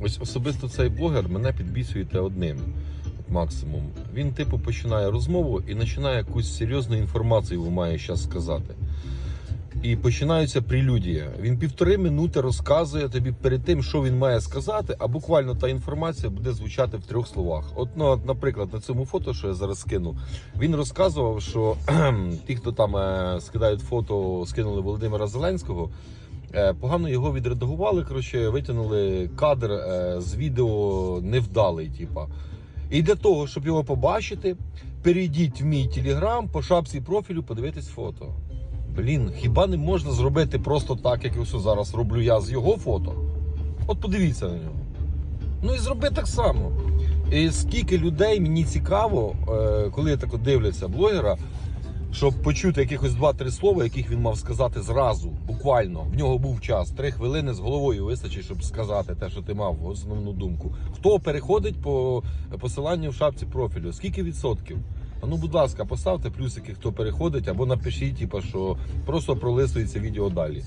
Ось особисто цей блогер мене підбісуєте одним. Максимум. Він, типу, починає розмову і починає якусь серйозну інформацію має зараз сказати. І починається прелюдія. Він півтори минути розказує тобі перед тим, що він має сказати, а буквально та інформація буде звучати в трьох словах. От, ну, наприклад, на цьому фото, що я зараз скину, він розказував, що ті, хто там е, скидають фото, скинули Володимира Зеленського. Е, Погано його відредагували, коротше, витягнули кадр е, з відео невдалий, типа. І для того, щоб його побачити, перейдіть в мій телеграм по шапці профілю, подивитись фото. Блін, хіба не можна зробити просто так, як ось зараз роблю я з його фото? От подивіться на нього. Ну і зроби так само. І скільки людей мені цікаво, е, коли так дивляться блогера, щоб почути якихось два-три слова, яких він мав сказати зразу, буквально. В нього був час. Три хвилини з головою вистачить, щоб сказати те, що ти мав основну думку. Хто переходить по посиланню в шапці профілю? Скільки відсотків? А ну, будь ласка, поставте плюсики, хто переходить, або напишіть, типу, що просто пролистується відео далі.